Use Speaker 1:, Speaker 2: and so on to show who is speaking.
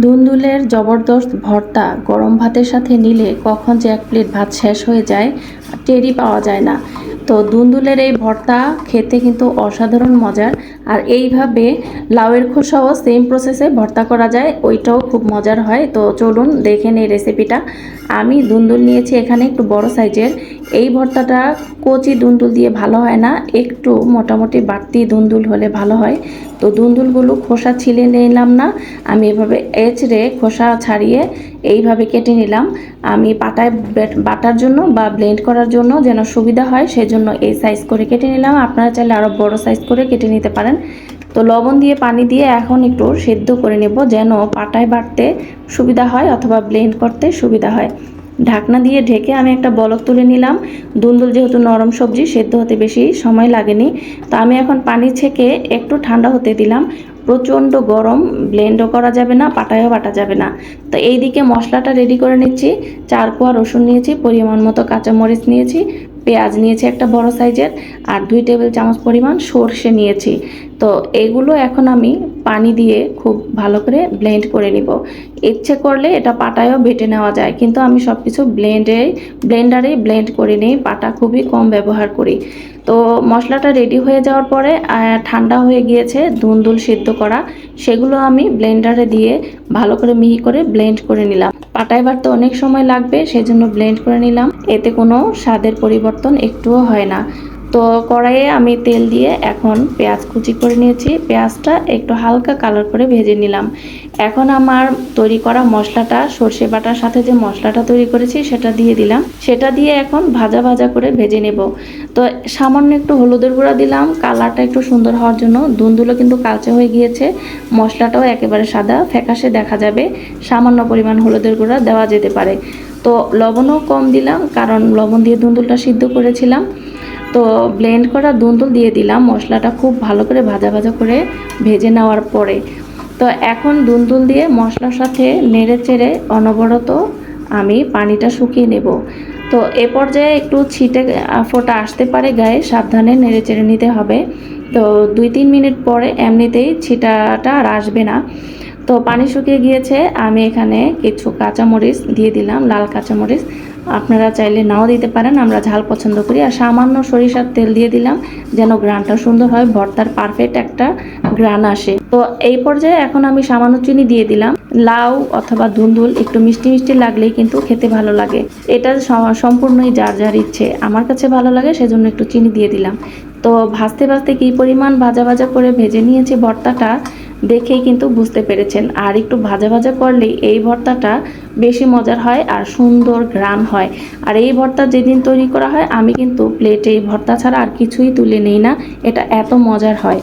Speaker 1: দুন্দুলের জবরদস্ত ভর্তা গরম ভাতের সাথে নিলে কখন যে এক প্লেট ভাত শেষ হয়ে যায় টেরি পাওয়া যায় না। তো দুন্দুলের এই ভর্তা খেতে কিন্তু অসাধারণ মজার, আর এইভাবে লাউয়ের খোসাও সেম প্রসেসে ভর্তা করা যায়, ওইটাও খুব মজার হয়। তো চলুন দেখেন এই রেসিপিটা আমি দুন্দুল নিয়েছি এখানে একটু বড় সাইজের। এই ভর্তাটা কচি দুন্দুল দিয়ে ভালো হয় না, একটু মোটামুটি বাড়তি দুন্দুল হলে ভালো হয়। তো দুন্দুলগুলো খোসা ছিলে নিলাম না, আমি এভাবে এচড়ে খোসা ছাড়িয়ে এইভাবে কেটে নিলাম। আমি পাটায় বাটার জন্য বা ব্লেন্ড করার জন্য যেন সুবিধা হয়, সেজন্য এই সাইজ করে কেটে নিলাম। আপনারা চাইলে আরও বড় সাইজ করে কেটে নিতে পারেন। তো লবণ দিয়ে পানি দিয়ে এখন একটু সেদ্ধ করে নেব যেন পাটায় বাটতে সুবিধা হয় অথবা ব্লেন্ড করতে সুবিধা হয়। ঢাকনা দিয়ে ঢেকে আমি একটা বলক তুলে নিলাম। দুন্দুল যেহেতু নরম সবজি, সেদ্ধ হতে বেশি সময় লাগেনি। তো আমি এখন পানি ছেঁকে একটু ঠান্ডা হতে দিলাম। প্রচণ্ড গরম ব্লেন্ডও করা যাবে না, পাটায়ও বাটা যাবে না। তো এই দিকে মশলাটা রেডি করে নিচ্ছি। চার কোয়া রসুন নিয়েছি, পরিমাণ মতো কাঁচামরিচ নিয়েছি। পেঁয়াজ নিয়েছি একটা বড় সাইজের আর দুই টেবিল চামচ পরিমাণ সর্ষে নিয়েছি। তো এগুলো এখন আমি পানি দিয়ে খুব ভালো করে ব্লেন্ড করে নিব। ইচ্ছে করলে এটা পাটায়ও বেটে নেওয়া যায়, কিন্তু আমি সব কিছু ব্লেন্ডে ব্লেন্ডারেই ব্লেন্ড করে নিই পাটা খুবই কম ব্যবহার করি। তো মশলাটা রেডি হয়ে যাওয়ার পরে ঠান্ডা হয়ে গিয়েছে, দুন্দুল সিদ্ধ করা। সেগুলো আমি ব্লেন্ডারে দিয়ে ভালো করে মিহি করে ব্লেন্ড করে নিলাম। পাটায় বাটতে অনেক সময় লাগবে, সেজন্য ব্লেন্ড করে নিলাম। এতে কোনো স্বাদের পরিবর্তন একটুও হয় না। তো কড়াইয়ে আমি তেল দিয়ে এখন পেঁয়াজ কুচি করে নিয়েছি। পেঁয়াজটা একটু হালকা কালার করে ভেজে নিলাম। এখন আমার তৈরি করা মশলাটা, সর্ষে বাটার সাথে যে মশলাটা তৈরি করেছি সেটা দিয়ে দিলাম। সেটা দিয়ে এখন ভাজা ভাজা করে ভেজে নেব। তো সামান্য একটু হলুদের গুঁড়া দিলাম। কালারটা একটু সুন্দর হওয়ার জন্য দুন্দুলো কিন্তু কালচে হয়ে গিয়েছে। মশলাটাও একেবারে সাদা, ফ্যাকাশে দেখা যাবে। সামান্য পরিমাণ হলুদের গুঁড়া দেওয়া যেতে পারে। তো লবণও কম দিলাম, কারণ লবণ দিয়ে দুন্দুলটা সিদ্ধ করেছিলাম। তো ব্লেন্ড করা দুন্দুল দিয়ে দিলাম, মশলাটা খুব ভালো করে ভাজা ভাজা করে ভেজে নেওয়ার পরে। তো এখন দুন্দুল দিয়ে মশলার সাথে নেড়ে চেড়ে অনবরত আমি পানিটা শুকিয়ে নেব। তো এ পর্যায়ে একটু ছিটে ফোঁটা আসতে পারে গায়ে, সাবধানে নেড়ে চেড়ে নিতে হবে। তো দুই তিন মিনিট পরে এমনিতেই ছিটাটা আর আসবে না। তো পানি শুকিয়ে গিয়েছে, আমি এখানে কিছু কাঁচামরিচ দিয়ে দিলাম, লাল কাঁচামরিচ। আপনারা চাইলে নাও দিতে পারেন, আমরা ঝাল পছন্দ করি। আর সামান্য সরিষার তেল দিয়ে দিলাম, যেন গ্রানটা সুন্দর হয়, ভর্তার পারফেক্ট একটা গ্রান আসে। তো এই পর্যায়ে এখন আমি সামান্য চিনি দিয়ে দিলাম। লাউ অথবা দুন্দুল একটু মিষ্টি মিষ্টি লাগলেই কিন্তু খেতে ভালো লাগে। এটা সম্পূর্ণই যার যার ইচ্ছে। আমার কাছে ভালো লাগে, সেজন্য একটু চিনি দিয়ে দিলাম। তো ভাজতে ভাজতে কী পরিমাণ ভাজা ভাজা করে ভেজে নিয়েছি ভর্তাটা দেখেই কিন্তু বুঝতে পেরেছেন। আর একটু ভাজা ভাজা করলে এই ভর্তাটা বেশি মজার হয় আর সুন্দর গ্রাম হয়। আর এই ভর্তা যেদিন তৈরি করা হয়, আমি কিন্তু প্লেটে এই ভর্তা ছাড়া আর কিছুই তুলে নেই না। এটা এত মজার হয়।